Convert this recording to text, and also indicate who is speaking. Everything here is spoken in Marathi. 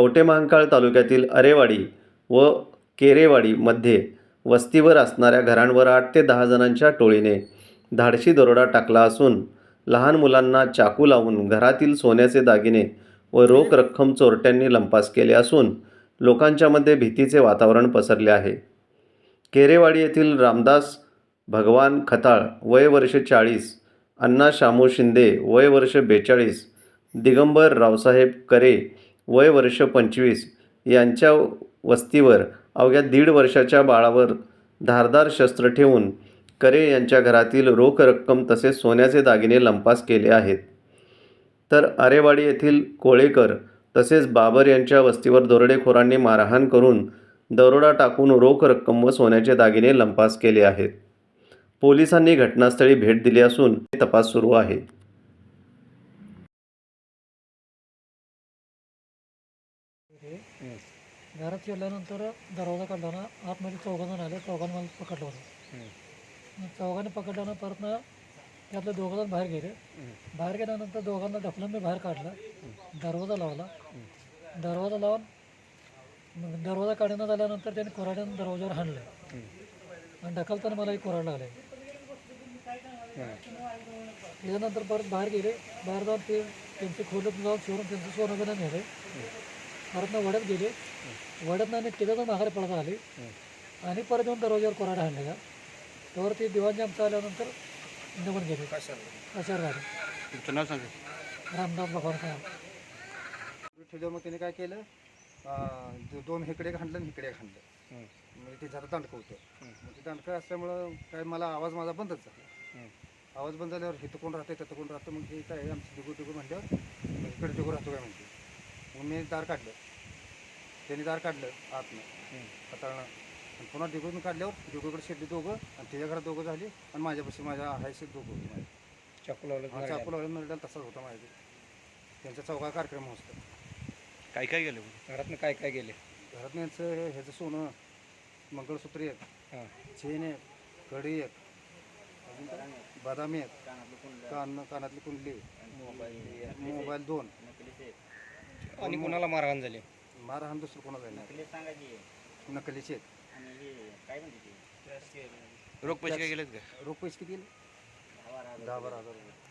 Speaker 1: कवटेमहांकाळ तालुक्यातील अरेवाडी व केरेवाडीमध्ये वस्तीवर असणाऱ्या घरांवर आठ ते दहा जणांच्या टोळीने धाडशी दरोडा टाकला असून लहान मुलांना चाकू लावून घरातील सोन्याचे दागिने व रोख रक्कम चोरट्यांनी लंपास केले असून लोकांच्यामध्ये भीतीचे वातावरण पसरले आहे. केरेवाडी येथील रामदास भगवान खताळ वय वर्ष चाळीस अण्णा शामू शिंदे वय वर्ष बेचाळीस दिगंबर रावसाहेब करे वय वर्ष पंचवीस यांच्या वस्तीवर अवघ्या दीड वर्षाच्या बाळावर धारदार शस्त्र ठेवून करे यांच्या घरातील रोख रक्कम तसेच सोन्याचे दागिने लंपास केले आहेत. तर आरेवाडी येथील कोळेकर तसेच बाबर यांच्या वस्तीवर दरोडेखोरांनी मारहाण करून दरोडा टाकून रोख रक्कम व सोन्याचे दागिने लंपास केले आहेत. पोलिसांनी घटनास्थळी भेट दिली असून तपास सुरू आहे.
Speaker 2: घरात शिरल्यानंतर दरवाजा काढला ना आतमध्ये चौघांना आले. चौघांना मला पकडलं होतं. चौघांनी पकडल्यानं परत ना त्यातले दोघं जण बाहेर गेले. बाहेर गेल्यानंतर दोघांना ढकलून मी बाहेर काढला. दरवाजा लावला. दरवाजा लावून मग दरवाजा काढण्यात झाल्यानंतर त्याने कोराड्यानं दरवाजावर हाणलं. आणि ढकलताना मलाही कोराड लागले. त्याच्यानंतर परत बाहेर गेले. बाहेर जाऊन ते त्यांचे खोलत जाऊन चोरून त्यांचं सोनं बिनं नेले परत ना वड्यात गेले. वड्यात आणि तिघं माघारी पडत आले. आणि परत येऊन दरवाजावर कोराडा हाणले का त्यावर ते दिवाणजी आमचं आल्यानंतर निघून गेले. कशावर झाले
Speaker 3: तुमचं नाव सांगा.
Speaker 2: रामदास भगवान साहेब.
Speaker 4: ठेवल्यावर मग त्याने काय केलं? दोन हेकडे खांडलं आणि इकडे खांडलं म्हणजे ते जरा दांडकं होतं. ते दांडकं असल्यामुळं काय मला आवाज माझा बंदच झाला. आवाज बंद झाल्यावर इथं कोण राहतं तिथं कोण राहतं मग हे काय आमचं दिगू दिगू म्हणल्यावर इकडे दिगू राहतो काय म्हणते? मग मी दार काढलं. त्यांनी दार काढलं आतनं. हाताळणं. आणि पुन्हा दिगून काढल्यावर दिगूकडे शेडली दोघं आणि त्याच्या घरात दोघं झाली आणि माझ्यापाशी माझ्या हायसे दोघं होते माझे.
Speaker 3: चाकू लावलं
Speaker 4: हा, चाकू लावलं मिळालं तसाच होता माझ्या त्यांचा चौका कार्यक्रम होता.
Speaker 3: काय काय गेलं? घरातनं काय काय गेले?
Speaker 4: घरात यांचं हे- ह्याचं सोनं मंगळसूत्र एक
Speaker 3: हां.
Speaker 4: चेन एक कडी एक अजून काय? बदामी एक कान कानातली कुंडली मोबाईल दोन.
Speaker 3: आणि कोणाला मारहाण झाली?
Speaker 4: मारहाण दुसरं कोणाला नाही नकलीचे एक
Speaker 3: रोख पैसे काय गेलेत का?
Speaker 4: रोख पैसे किती गेले? दहा बारा हजार. रुपये